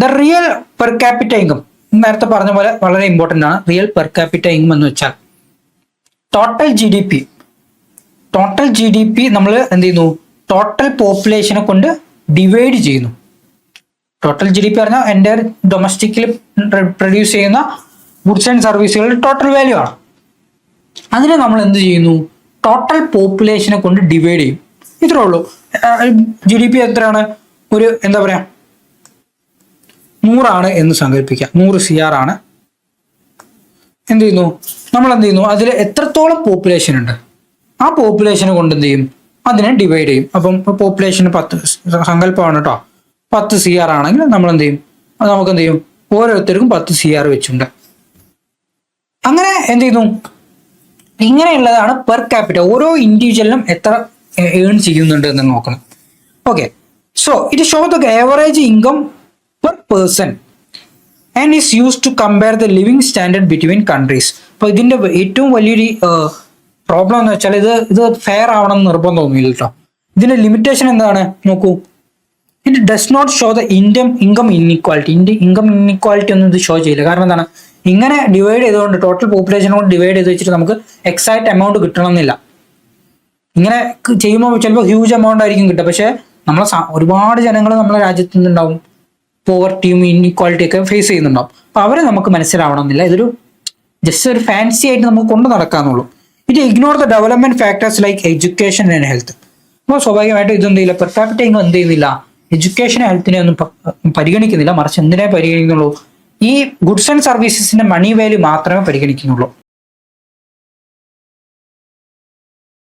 The real per capita income നേരത്തെ പറഞ്ഞ പോലെ വളരെ ഇമ്പോർട്ടന്റ് ആണ്. റിയൽ പെർ ക്യാപിറ്റ ഇൻകം എന്ന് വെച്ചാൽ total G D P total G D P നമ്മൾ എന്ത് ചെയ്യുന്നു? ടോട്ടൽ പോപ്പുലേഷനെ കൊണ്ട് ഡിവൈഡ് ചെയ്യുന്നു. ടോട്ടൽ ജി ഡി പി പറഞ്ഞാൽ എന്റെ ഡൊമസ്റ്റിക്കിൽ പ്രൊഡ്യൂസ് ചെയ്യുന്ന ഗുഡ്സ് ആൻഡ് സർവീസുകളുടെ ടോട്ടൽ വാല്യൂ ആണ്. അതിനെ നമ്മൾ എന്ത് ചെയ്യുന്നു? ടോട്ടൽ പോപ്പുലേഷനെ കൊണ്ട് ഡിവൈഡ് ചെയ്യും. ഇത്രേ ഉള്ളൂ. ജി ഡി പി എത്രയാണ്? ഒരു എന്താ പറയാ നൂറാണ് എന്ന് സങ്കല്പിക്കുക. നൂറ് സി ആർ ആണ്. എന്ത് ചെയ്യുന്നു? നമ്മൾ എന്ത് ചെയ്യുന്നു? അതിൽ എത്രത്തോളം പോപ്പുലേഷൻ ഉണ്ട്? ആ പോപ്പുലേഷനെ കൊണ്ട് എന്ത് ചെയ്യും? അതിനെ ഡിവൈഡ് ചെയ്യും. അപ്പം പോപ്പുലേഷൻ പത്ത് സങ്കല്പമാണ് കേട്ടോ പത്ത് സി ആർ ആണെങ്കിൽ നമ്മൾ എന്ത് ചെയ്യും? നമുക്ക് എന്ത് ചെയ്യും? ഓരോരുത്തർക്കും പത്ത് സി ആർ വെച്ചുണ്ട് അങ്ങനെ എന്ത് ചെയ്യുന്നു? ഇങ്ങനെയുള്ളതാണ് പെർ ക്യാപിറ്റൽ ഓരോ ഇൻഡിവിജ്വലിനും എത്ര ഏൺ ചെയ്യുന്നുണ്ട് എന്ന് നോക്കണം. Okay so it show the average income per person and is use to compare the living standard between countries അപ്പോൾ ഇതിന്റെ ഏറ്റവും വലിയൊരു പ്രോബ്ലം എന്ന് വെച്ചാൽ ഇത് ഇത് ഫെയർ ആവണം എന്ന് നിർബന്ധം തോന്നിയില്ല കേട്ടോ ഇതിന്റെ ലിമിറ്റേഷൻ എന്താണ്? നോക്കൂ. It does not show the Indian income inequality India income inequality ഒന്നും ഇത് ഷോ ചെയ്യില്ല. കാരണം എന്താണ്? ഇങ്ങനെ ഡിവൈഡ് ചെയ്തുകൊണ്ട് ടോട്ടൽ പോപ്പുലേഷൻ കൊണ്ട് ഡിവൈഡ് ചെയ്ത് വെച്ചിട്ട് നമുക്ക് എക്സാക്ട് എമൗണ്ട് കിട്ടണമെന്നില്ല. ഇങ്ങനെ ചെയ്യുമ്പോൾ ചിലപ്പോൾ ഹ്യൂജ് എമൗണ്ട് ആയിരിക്കും കിട്ടുക. പക്ഷേ നമ്മളെ ഒരുപാട് ജനങ്ങൾ നമ്മുടെ രാജ്യത്ത് നിന്നുണ്ടാവും. പോവർട്ടിയും ഇൻഇക്വാളിറ്റിയൊക്കെ ഫേസ് ചെയ്യുന്നുണ്ടാവും. അപ്പൊ അവരെ നമുക്ക് മനസ്സിലാവണമെന്നില്ല. ഇതൊരു ജസ്റ്റ് ഒരു ഫാൻസി ആയിട്ട് നമുക്ക് കൊണ്ടു നടക്കാന്നുള്ളൂ. ഇത് ignore the development factors like education and health അപ്പോൾ സ്വാഭാവികമായിട്ടും ഇതൊന്നും ഇല്ല പെർ ക്യാപിറ്റ ഇൻകം എന്ത് ചെയ്യുന്നില്ല? എഡ്യൂക്കേഷൻ ഹെൽത്തിനെ ഒന്നും പരിഗണിക്കുന്നില്ല. മറിച്ച് എന്തിനെ പരിഗണിക്കുന്നുള്ളൂ? ഈ ഗുഡ്സ് ആൻഡ് സർവീസസിന്റെ മണി വാല്യൂ മാത്രമേ പരിഗണിക്കുന്നുള്ളൂ.